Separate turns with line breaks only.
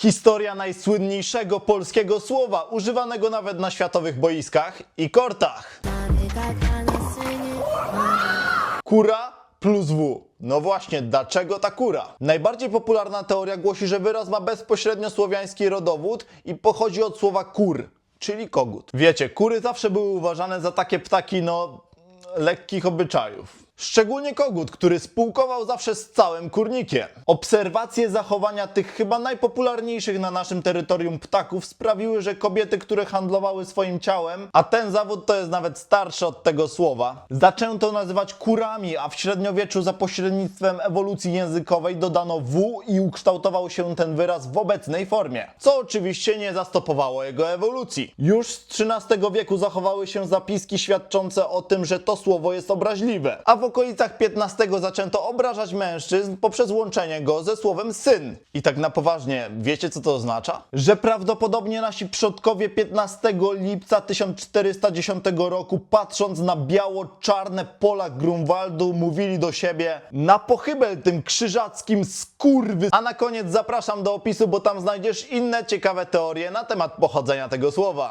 Historia najsłynniejszego polskiego słowa, używanego nawet na światowych boiskach i kortach. Kura plus W. No właśnie, dlaczego ta kura? Najbardziej popularna teoria głosi, że wyraz ma bezpośrednio słowiański rodowód i pochodzi od słowa kur, czyli kogut. Wiecie, kury zawsze były uważane za takie ptaki, no, lekkich obyczajów. Szczególnie kogut, który spółkował zawsze z całym kurnikiem. Obserwacje zachowania tych chyba najpopularniejszych na naszym terytorium ptaków sprawiły, że kobiety, które handlowały swoim ciałem, a ten zawód to jest nawet starszy od tego słowa, zaczęto nazywać kurami, a w średniowieczu za pośrednictwem ewolucji językowej dodano W i ukształtował się ten wyraz w obecnej formie, co oczywiście nie zastopowało jego ewolucji. Już z XIII wieku zachowały się zapiski świadczące o tym, że to słowo jest obraźliwe, a w okolicach XV zaczęto obrażać mężczyzn poprzez łączenie go ze słowem syn. I tak na poważnie, wiecie co to oznacza? Że prawdopodobnie nasi przodkowie 15 lipca 1410 roku, patrząc na biało-czarne pola Grunwaldu, mówili do siebie na pochybel tym krzyżackim skurwy. A na koniec zapraszam do opisu, bo tam znajdziesz inne ciekawe teorie na temat pochodzenia tego słowa.